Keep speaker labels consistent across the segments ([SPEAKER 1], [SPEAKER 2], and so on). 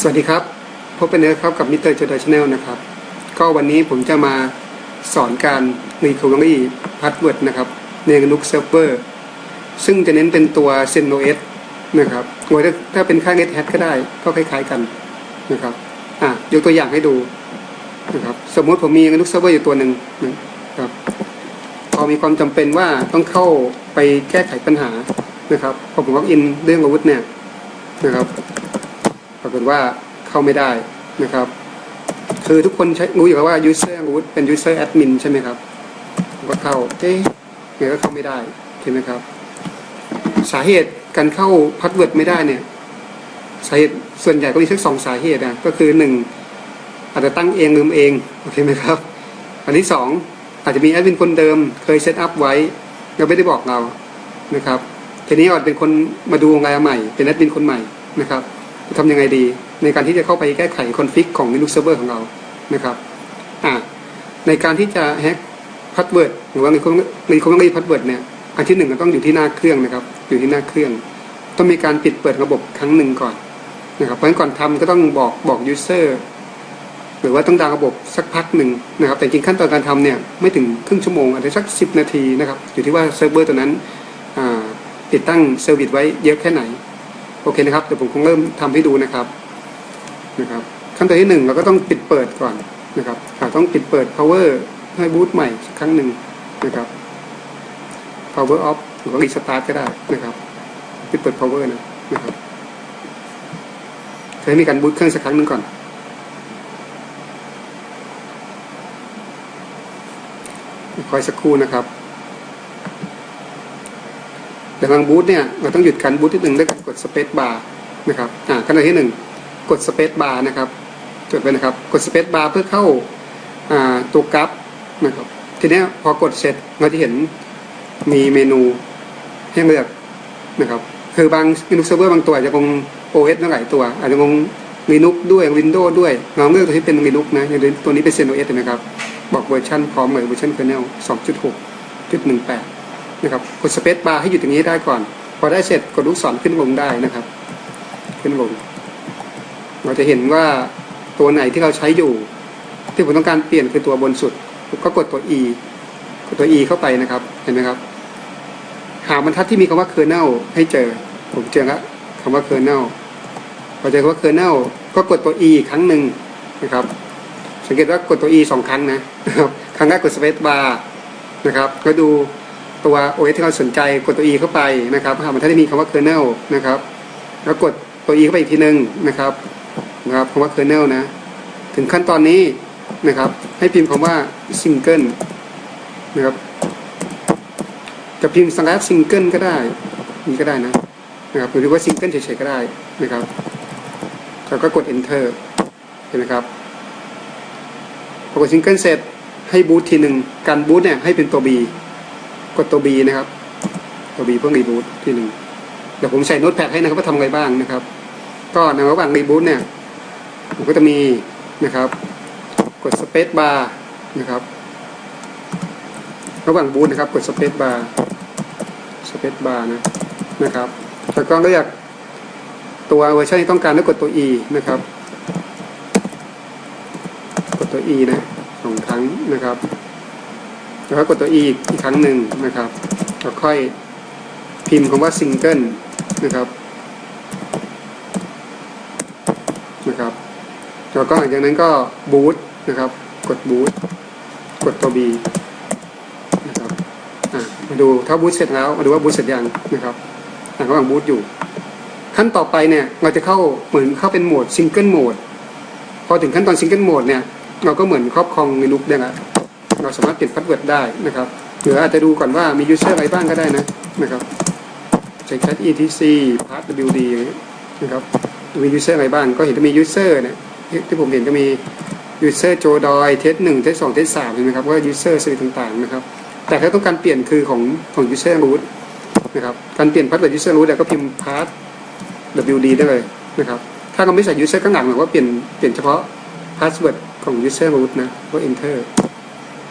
[SPEAKER 1] สวัสดีครับ พบกันนะครับกับมิเตอร์จดชแนลนะครับ ก็วันนี้ผมจะมาสอนการ Recovery Password นะครับใน Linux Server ซึ่งจะเน้นเป็นตัว CentOS นะครับโดยถ้าถ้าเป็นค่า Red Hat ก็ได้ก็คล้ายๆกันนะครับอะยกตัวอย่างให้ดูนะครับสมมติผมมี Linux Server อยู่ตัวหนึ่งนะครับพอมีความจำเป็นว่าต้องเข้าไปแก้ไขปัญหานะครับพอผมล็อกอินเรื่องอาวุธเนี่ยนะครับ รากฏว่าเข้าไม่ได้นะครับ คือทุกคนใช้รู้อยู่แล้วว่า user อาวุธเป็น user admin ใช่ไหมครับก็เข้าเอ๊ะไงก็เข้าไม่ได้เห็นไหมครับ สาเหตุการเข้าพาสเวิร์ดไม่ได้เนี่ยสาเหตุส่วนใหญ่ก็มีสักสองสาเหตุนะก็คือหนึ่งอาจจะตั้งเองลืมเองโอเคไหมครับ อันที่สองอาจจะมีแอดมินคนเดิมเคยเซตอัพไว้แล้วไม่ได้บอกเรานะครับทีนี้อาจเป็นคนมาดูงานใหม่ เป็นแอดมินคนใหม่นะครับ ทำยังไงดี ในการที่จะเข้าไปแก้ไขคอนฟิกของ Linux Server ของเรานะครับอ่าในการที่จะแฮ็กพาสเวิร์ดหรือว่าในคอมในคอมพิวเตอร์พาสเวิร์ดเนี่ยอันที่หนึ่งก็ต้องอยู่ที่หน้าเครื่องนะครับ อยู่ที่หน้าเครื่อง ต้องมีการปิดเปิดระบบครั้งหนึ่งก่อนนะครับเพราะฉะนั้นก่อนทำก็ต้องบอกบอกยูเซอร์หรือว่าต้องดาวระบบสักพักหนึ่งนะครับ แต่จริงขั้นตอนการทำเนี่ยไม่ถึงครึ่งชั่วโมงอาจจะสักสิบนาทีนะครับ อยู่ที่ว่าเซิร์ฟเวอร์ตัวนั้นติดตั้งเซอร์วิสไว้เยอะแค่ไหน โอเคนะครับเดี๋ยวผมคงเริ่มทำให้ดูนะครับนะครับ ขั้นตอนที่หนึ่งเราก็ต้องปิดเปิดก่อนนะครับอาจต้องปิดเปิด power ให้บูตใหม่สักครั้งหนึ่งนะครับ power off หรือว่า restart ก็ได้นะครับ ปิดเปิด power นะนะครับให้มีการบูตเครื่องสักครั้งหนึ่งก่อนคอยสักครู่นะครับ แต่บางบูธเนี่ยเราต้องหยุดการบูธที่หนึ่งด้วยการกดสเปซบาร์นะครับอ่าขั้นตอนที่หนึ่งกดสเปซบาร์นะครับจดไว้นะครับ กดสเปซบาร์เพื่อเข้าอ่าตัวกราฟนะครับทีนี้พอกดเสร็จเราจะเห็นมีเมนูให้เลือกนะครับ คือบาง Linux Server บางตัวอาจจะคง OS หลายตัว อาจจะคง Linux ด้วย Windows ด้วย เราเลือกตัวที่เป็น Linux นะอย่างตัวนี้เป็น CentOS นะครับ บอกเวอร์ชันพร้อมเลยเวอร์ชัน kernel 2.6.18 นะครับกดสเปซบาร์ให้อยู่ตรงนี้ได้ก่อน พอได้เสร็จกดลูกศรขึ้นลงได้นะครับ ขึ้นลง เราจะเห็นว่าตัวไหนที่เราใช้อยู่ ที่ผมต้องการเปลี่ยนคือตัวบนสุดผมก็กดตัว e กดตัว e เข้าไปนะครับ เห็นไหมครับ หาบรรทัดที่มีคำว่า kernel ให้เจอ ผมเจอแล้วคำว่า kernel พอเจอคำว่า kernel ก็กดตัว e อีกครั้งหนึ่งนะครับ สังเกตว่ากดตัว e สองครั้งนะครับ ครั้งแรกกดสเปซบาร์นะครับ ก็ดู ตัว OS ที่เราสนใจกดตัว e เข้าไปนะครับมันถ้าได้มีคำว่า kernel นะครับแล้วกดตัว e เข้าไปอีกทีหนึ่งนะครับนะครับคำว่า kernel นะ ถึงขั้นตอนนี้นะครับ ให้พิมพ์คำว่า single นะครับจะพิมพ์ slash single ก็ได้นี่ก็ได้นะนะครับหรือว่า single เฉยๆก็ได้นะครับแล้วก็กด enter เห็นไหมครับพอกดซิงเกิลเสร็จให้บูตทีหนึ่งการบูตเนี่ยให้เป็นตัว B กดตัว B นะครับตัว B เพื่อรีบูตที่หนึ่งเดี๋ยวผมใส่โน้ตแพดให้นะครับว่าทำอะไรบ้างนะครับ ก็ในระหว่างรีบูตเนี่ยผมก็จะมีนะครับ กดสเปซบาร์นะครับ ระหว่างบูตนะครับ กดสเปซบาร์สเปซบาร์นะนะครับแล้วก็เลือกตัวเวอร์ชันที่ต้องการแล้วกดตัว E นะครับ กดตัว E นะสองครั้งนะครับ แล้วก็กดตัว E อีกครั้งหนึ่งนะครับแล้วค่อยพิมพ์คำว่า single นะครับนะครับแล้วก็หลังจากนั้นก็ boot นะครับ กด boot กดตัว B นะครับมาดูถ้า boot เสร็จแล้วมาดูว่า boot เสร็จยังนะครับอะกำลัง boot อยู่ ขั้นต่อไปเนี่ยเราจะเข้าเหมือนเข้าเป็นโหมด single mode พอถึงขั้นตอน single mode เนี่ยเราก็เหมือนครอบครองในลุกได้ละ เราสามารถเปลี่ยนพาสเวิร์ดได้นะครับหรืออาจจะดูก่อนว่ามียูเซอร์อะไรบ้างก็ได้นะนะครับใช้ cat etc pass wd นะครับมียูเซอร์อะไรบ้างก็เห็นจะมียูเซอร์เนี่ยที่ผมเห็นก็มียูเซอร์โจดอยเทสหนึ่งเทสสองเทสสามเห็นไหมครับว่ายูเซอร์สวิตต่างๆนะครับแต่ถ้าต้องการเปลี่ยนคือของของยูเซอร์รูทนะครับการเปลี่ยนพาสเวิร์ดยูเซอร์รูทก็พิมพ์ pass wd ได้เลยนะครับถ้าเราไม่ใส่ยูเซอร์ข้างหลังหรือว่าเปลี่ยนเปลี่ยนเฉพาะพาสเวิร์ดของ user root นะก็ enter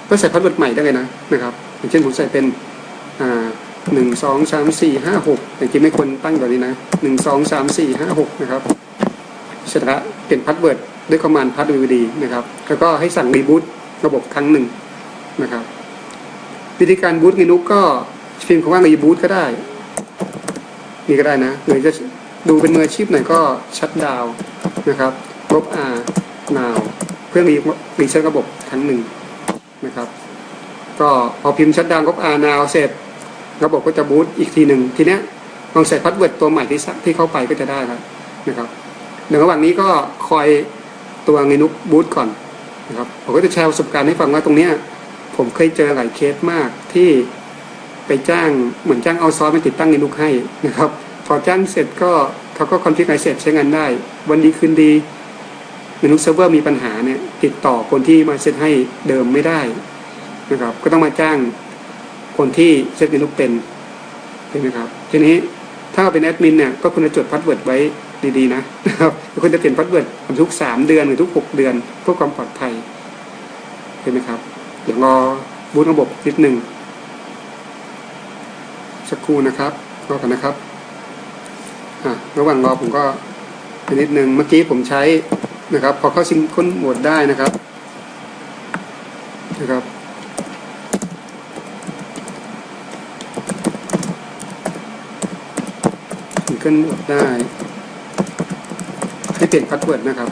[SPEAKER 1] ก็ใส่พาสเวิร์ดใหม่ได้เลยนะนะครับ อย่างเช่นผมใส่เป็นหนึ่งสองสามสี่ห้าหกแต่จริงไม่ควรตั้งแบบนี้นะหนึ่งสองสามสี่ห้าหกนะครับร็จแล้วเปลี่ยนพาสเวิร์ดด้วยคอมมานด์พาสวีดีนะครับ แล้วก็ให้สั่งรีบูตระบบครั้งหนึ่งนะครับ วิธีการบูตในนุกก็พิมพ์คำว่ารีบูตก็ได้ นี่ก็ได้นะหรือจะดูเป็นมืออาชีพหน่อยก็ชัดดาวนะครับลบ R now เพื่อรีรีเซ็ตระบบครั้งหนึ่ง นะครับ ก็พอพิมพ์ชัดดาวลบ R now เสร็จ ระบบก็จะบูตอีกทีหนึ่งทีเนี้ยลองใส่พาสเวิร์ดตัวใหม่ที่ที่เข้าไปก็จะได้แล้วนะครับในระหว่างนี้ก็คอยตัวเงนุกบูตก่อนนะครับผมก็จะแชร์ประสบการณ์ให้ฟังว่าตรงเนี้ยผมเคยเจอหลายเคสมากที่ไปจ้างเหมือนจ้างเอาซอสมาติดตั้งเงนุกให้นะครับ พอจ้างเสร็จก็เขาก็คอนฟิกไอเสร็จใช้งานได้ วันดีคืนดีเงนุกเซิร์ฟเวอร์มีปัญหาเนี่ย ติดต่อคนที่มาเซตให้เดิมไม่ได้นะครับ ก็ต้องมาจ้างคนที่เซต Linux เป็นใช่ไหมครับทีนี้ถ้าเป็นแอดมินเนี่ยก็ควรจะจดพาสเวิร์ดไว้ดีๆนะครับควรจะเปลี่ยนพาสเวิร์ดทุกสามเดือนหรือทุกหกเดือนเพื่อความปลอดภัยเห็นไหมครับเดี๋ยวรอบูตระบบนิดหนึ่งสักครู่นะครับรอกันนะครับอะระหว่างรอผมก็นิดหนึ่งเมื่อกี้ผมใช้ นะครับ พอเข้าซิงค้นโหมดได้นะครับนะครับซิงเกิลโหมดได้ ให้เปลี่ยนพาสเวิร์ดนะครับ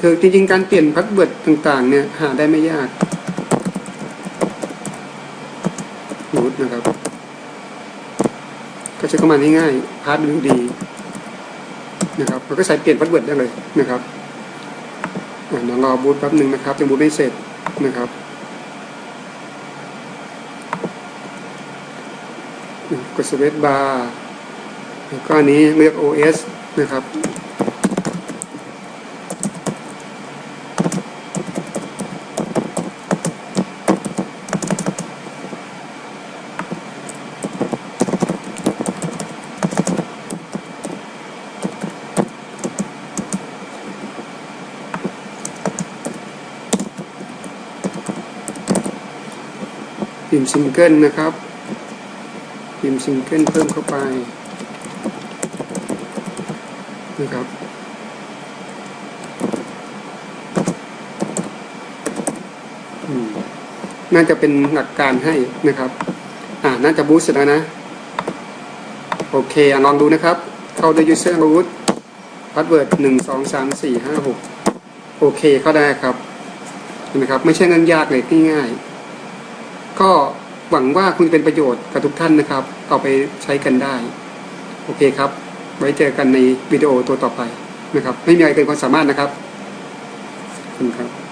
[SPEAKER 1] คือจริงๆ การเปลี่ยนพาสเวิร์ดต่างๆ เนี่ยหาได้ไม่ยากรูทนะครับ ก็ใช้เข้ามาง่ายๆพาสวิวดี นะครับเราก็ใส่เปลี่ยนพัสเวิร์ดได้เลยนะครับอะเดี๋ยวรอบูตแป๊บหนึ่งนะครับยังบูตไม่เสร็จนะครับกดสเวตบาร์แล้วก็นนี้เลือก OS นะครับ พิมพ์ซิงเกิลนะครับ พิมพ์ซิงเกิลเพิ่มเข้าไปนะครับอืมน่าจะเป็นหลักการให้นะครับ อ่า น่าจะบูสต์แล้วนะ โอเคอลองดูนะครับ เข้าด้วย user root password หนึ่งสองสามสี่ห้าหกโอเคเข้าได้ครับเห็นไหมครับ ไม่ใช่เงินยากเลยง่ายๆ ก็หวังว่าคุณเป็นประโยชน์กับทุกท่านนะครับ เอาไปใช้กันได้ โอเคครับ ไว้เจอกันในวิดีโอตัวต่อไปนะครับ ไม่มีอะไรเกินความสามารถนะครับขอบคุณครับ